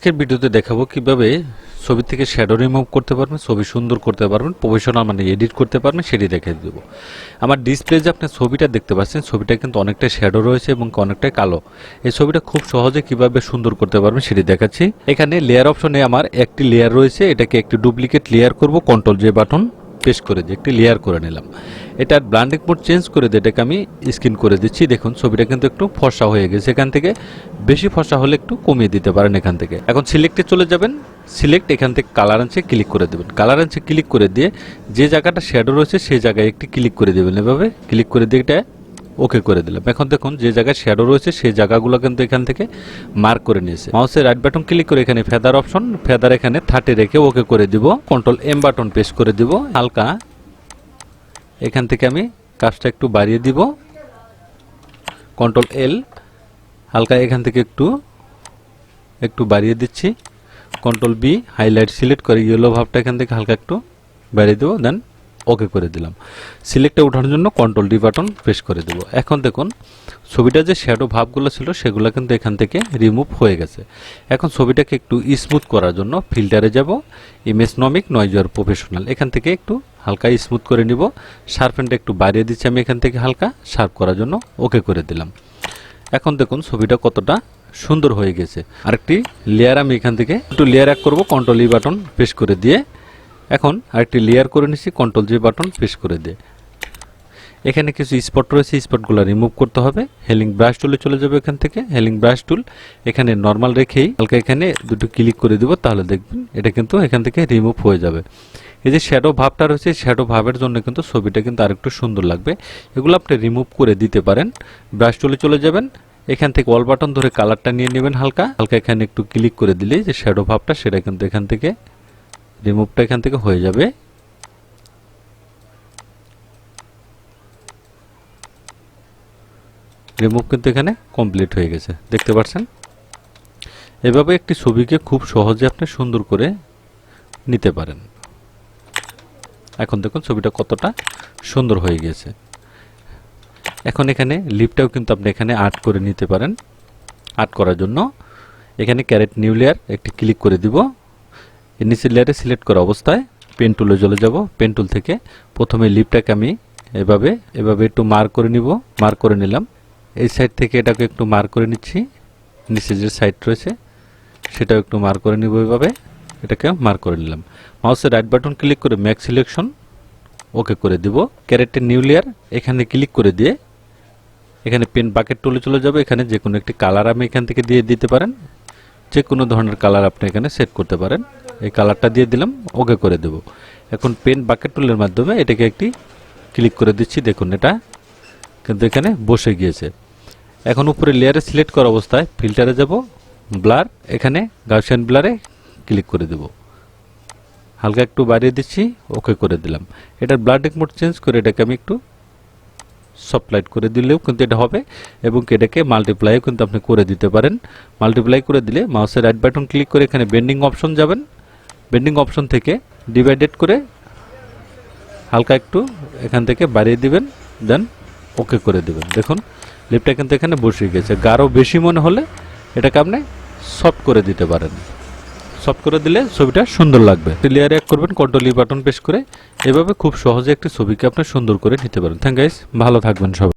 আজকের ভিডিওতে দেখাবো কীভাবে ছবি থেকে শ্যাডো রিমুভ করতে পারবেন, ছবি সুন্দর করতে পারবেন প্রফেশনাল মানে এডিট করতে পারবেন, সেটি দেখে দেব। আমার ডিসপ্লে যে আপনি ছবিটা দেখতে পাচ্ছেন, ছবিটা কিন্তু অনেকটা শ্যাডো রয়েছে এবং অনেকটাই কালো। এই ছবিটা খুব সহজে কীভাবে সুন্দর করতে পারবেন সেটি দেখাচ্ছি। এখানে লেয়ার অপশনে আমার একটি লেয়ার রয়েছে, এটাকে একটি ডুপ্লিকেট লেয়ার করব কন্ট্রোল যে বাটন পেস্ট করে দিই একটি লেয়ার করে নিলাম। এটার ব্লান্ডিং মোড চেঞ্জ করে দিয়ে এটাকে আমি স্ক্রিন করে দিচ্ছি। দেখুন, ছবিটা কিন্তু একটু ফর্সা হয়ে গেছে এখান থেকে। বেশি ফর্সা হলে একটু কমিয়ে দিতে পারেন এখান থেকে। এখন সিলেক্টে চলে যাবেন। সিলেক্ট এখান থেকে কালার আনছে ক্লিক করে দেবেন। কালার আনছে ক্লিক করে দিয়ে যে জায়গাটা শ্যাডো রয়েছে, সেই জায়গায় একটি ক্লিক করে দেবেন। এভাবে ক্লিক করে দিয়ে এটা ওকে করে দিলাম। এখন দেখুন, যে জায়গায় শ্যাডো রয়েছে, সেই জায়গাগুলো কিন্তু এখান থেকে মার্ক করে নিয়েছে। মাউসের রাইট বাটন ক্লিক করে এখানে ফেদার অপশন ফেদার এখানে থার্টি রেখে ওকে করে দিব। কন্ট্রোল এম বাটন প্রেস করে দিব। হালকা এখান থেকে আমি কাজটা একটু বাড়িয়ে দিব। কন্ট্রোল এল হালকা এখান থেকে একটু একটু বাড়িয়ে দিচ্ছি। কন্ট্রোল বি হাইলাইট সিলেক্ট করে ইয়েলো ভাবটা এখান থেকে হালকা একটু বাড়িয়ে দেবো। দেন ওকে করে দিলাম। সিলেক্টে ওঠানোর জন্য কন্ট্রোল ডি বাটন প্রেস করে দেবো। এখন দেখুন ছবিটা যে শ্যাডো ভাবগুলো ছিল, সেগুলো কিন্তু এখান থেকে রিমুভ হয়ে গেছে। এখন ছবিটাকে একটু স্মুথ করার জন্য ফিল্টারে যাব। নমিক নয়জার প্রফেশনাল এখান থেকে একটু হালকা স্মুথ করে নিব। শার্পেনটা একটু বাড়িয়ে দিচ্ছি আমি এখান থেকে হালকা। শার্প করার জন্য ওকে করে দিলাম। এখন দেখুন, ছবিটা কতটা সুন্দর হয়ে গেছে। আরেকটি লেয়ার আমি এখান থেকে একটু লেয়ার এক করব। কন্ট্রোল ই বাটন প্রেস করে দিয়ে এখন আরেকটি লেয়ার করে নিচ্ছি কন্ট্রোল জি বাটন প্রেস করে দিয়ে। এখানে কিছু স্পট রয়েছে স্পটগুলো রিমুভ করতে হবে। হেলিং ব্রাশ টুলে চলে যাবে এখান থেকে। হেলিং ব্রাশ টুল এখানে নর্মাল রেখেই হালকা এখানে দুটো ক্লিক করে দিব, তাহলে দেখবেন এটা কিন্তু এখান থেকে রিমুভ হয়ে যাবে। এই যে শ্যাডো ভাবটা রয়েছে শ্যাডো ভাবের জন্য কিন্তু ছবিটা কিন্তু আরেকটু সুন্দর লাগবে। এগুলো আপনি রিমুভ করে দিতে পারেন। ব্রাশ টুলে চলে যাবেন। এখান থেকে অল বাটন ধরে কালারটা নিয়ে নেবেন হালকা। হালকা এখানে একটু ক্লিক করে দিলেই যে শ্যাডো ভাবটা, সেটা কিন্তু এখান থেকে রিমুভটা এখান থেকে হয়ে যাবে। রিমুভ কিন্তু এখানে কমপ্লিট হয়ে গেছে, দেখতে পাচ্ছেন? এভাবে একটি ছবিকে খুব সহজে আপনি সুন্দর করে নিতে পারেন। এখন দেখুন ছবিটা কতটা সুন্দর হয়ে গেছে। এখন এখানে লিপটাও কিন্তু আপনি এখানে আর্ট করে নিতে পারেন। আর্ট করার জন্য এখানে ক্যারেট নিউ লেয়ার একটি ক্লিক করে দিব। নিচের লেয়ারে সিলেক্ট করা অবস্থায় পেন টুলে চলে যাব। পেন টুল থেকে প্রথমে লিপটাকে আমি এভাবে এভাবে একটু মার্ক করে নিব। মার্ক করে নিলাম। এই সাইড থেকে এটাকে একটু মার্ক করে নিচ্ছি। নিচে যে সাইড রয়েছে, সেটাও একটু মার্ক করে নিব এভাবে। এটাকে মার্ক করে নিলাম। মাউসের রাইট বাটন ক্লিক করে ম্যাক সিলেকশন ওকে করে দিব। ক্যারেটের নিউ লেয়ার এখানে ক্লিক করে দিয়ে এখানে পেন বাকেট টুলে চলে যাবে। এখানে যে কোনো একটি কালার আমি এখান থেকে দিয়ে দিতে পারেন। যে কোনো ধরনের কালার আপনি এখানে সেট করতে পারেন। এই কালারটা দিয়ে দিলাম, ওকে করে দেব। এখন পেন বাকেট টুলের মাধ্যমে এটাকে একটি ক্লিক করে দিচ্ছি। দেখুন, এটা কিন্তু এখানে বসে গিয়েছে। এখন উপরে লেয়ারে সিলেক্ট করা অবস্থায় ফিল্টারে যাব ব্লার এখানে গাউসিয়ান ব্লারে ক্লিক করে দেব। হালকা একটু বাড়িয়ে দিচ্ছি, ওকে করে দিলাম। এটার ব্লাড মোড চেঞ্জ করে এটাকে আমি একটু সফট করে দিলেও কিন্তু এটা হবে এবং এটাকে মাল্টিপ্লাইও কিন্তু আপনি করে দিতে পারেন। মাল্টিপ্লাই করে দিলে মাউসের রাইট বাটন ক্লিক করে এখানে বেন্ডিং অপশন যাবেন। বেন্ডিং অপশন থেকে ডিভাইডেড করে হালকা একটু এখান থেকে বাড়িয়ে দিবেন, দেন ওকে করে দেবেন। দেখুন লিপটা কিন্তু এখানে বসে গেছে। গাঢ় বেশি মনে হলে এটাকে আপনি সফট করে দিতে পারেন। সফট করে দিলে ছবিটা সুন্দর লাগবে। লেয়ার এক করবেন কন্ট্রোল ই বাটন প্রেস করে এভাবে খুব সহজে একটি ছবিকে আপনি সুন্দর করে নিতে পারেন। থ্যাংক গাইস ভালো থাকবেন সবাই।